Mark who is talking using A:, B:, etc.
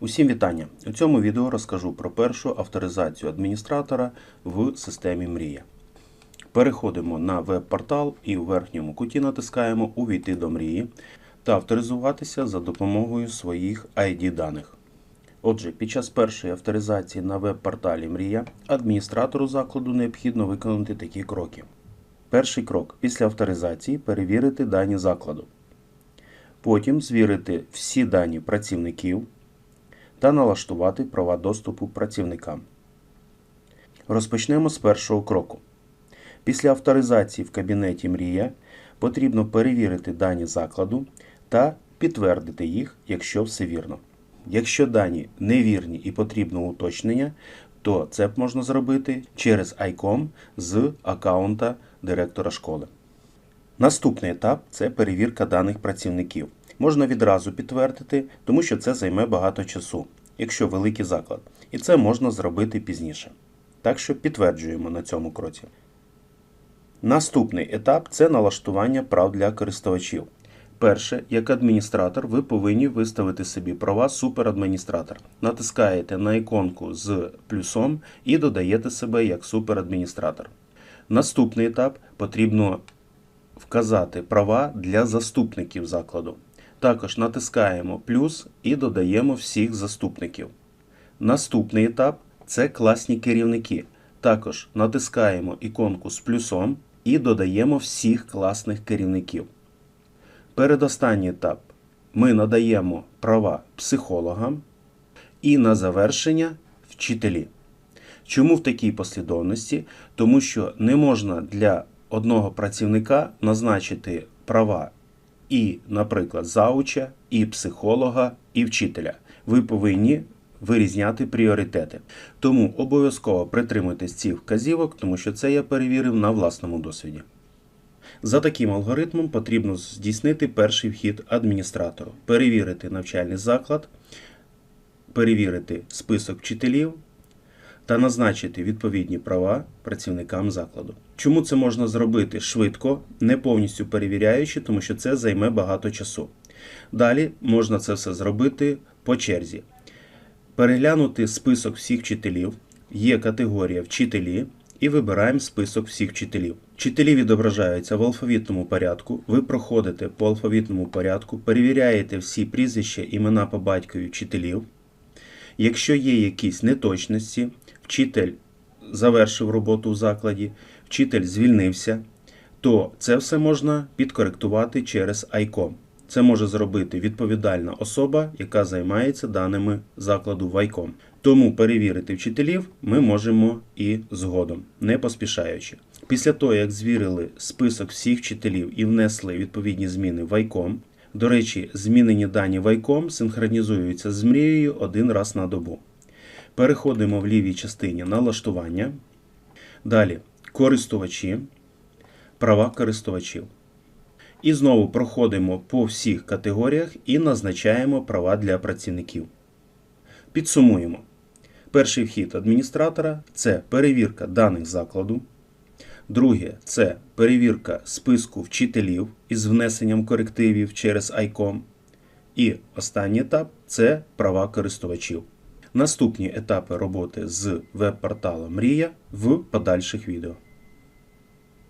A: Усім вітання! У цьому відео розкажу про першу авторизацію адміністратора в системі Мрія. Переходимо на веб-портал і в верхньому куті натискаємо Увійти до мрії та авторизуватися за допомогою своїх ID даних. Отже, під час першої авторизації на веб-порталі Мрія адміністратору закладу необхідно виконати такі кроки. Перший крок після авторизації перевірити дані закладу. Потім звірити всі дані працівників та налаштувати права доступу працівникам. Розпочнемо з першого кроку. Після авторизації в кабінеті Мрія потрібно перевірити дані закладу та підтвердити їх, якщо все вірно. Якщо дані невірні і потрібно уточнення, то це можна зробити через ICOM з аккаунта директора школи. Наступний етап це перевірка даних працівників. Можна відразу підтвердити, тому що це займе багато часу, якщо великий заклад. І це можна зробити пізніше. Так що підтверджуємо на цьому кроці. Наступний етап це налаштування прав для користувачів. Перше, як адміністратор, ви повинні виставити собі права суперадміністратор. Натискаєте на іконку з плюсом і додаєте себе як суперадміністратор. Наступний етап потрібно вказати права для заступників закладу. Також натискаємо плюс і додаємо всіх заступників. Наступний етап це класні керівники. Також натискаємо іконку з плюсом і додаємо всіх класних керівників. Передостанній етап ми надаємо права психологам і на завершення вчителі. Чому в такій послідовності? Тому що не можна для одного працівника назначити права і, наприклад, зауча, і психолога, і вчителя. Ви повинні вирізняти пріоритети. Тому обов'язково притримуйтесь цих вказівок, тому що це я перевірив на власному досвіді. За таким алгоритмом потрібно здійснити перший вхід адміністратору, перевірити навчальний заклад, перевірити список вчителів та назначити відповідні права працівникам закладу. Чому це можна зробити швидко, не повністю перевіряючи, тому що це займе багато часу. Далі можна це все зробити по черзі. Переглянути список всіх вчителів, є категорія вчителі, і вибираємо список всіх вчителів. Вчителі відображаються в алфавітному порядку. Ви проходите по алфавітному порядку, перевіряєте всі прізвища, імена по батькові вчителів. Якщо є якісь неточності, вчитель завершив роботу в закладі, вчитель звільнився, то це все можна підкоректувати через ICOM. Це може зробити відповідальна особа, яка займається даними закладу в ICOM. Тому перевірити вчителів ми можемо і згодом, не поспішаючи. Після того, як звірили список всіх вчителів і внесли відповідні зміни в ICOM, до речі, змінені дані в ICOM синхронізуються з мрією один раз на добу. Переходимо в лівій частині налаштування. Далі користувачі, права користувачів. І знову проходимо по всіх категоріях і назначаємо права для працівників. Підсумуємо. Перший вхід адміністратора це перевірка даних закладу. Друге це перевірка списку вчителів із внесенням корективів через ICOM. І останній етап це права користувачів. Наступні етапи роботи з веб-порталом Мрія в подальших відео.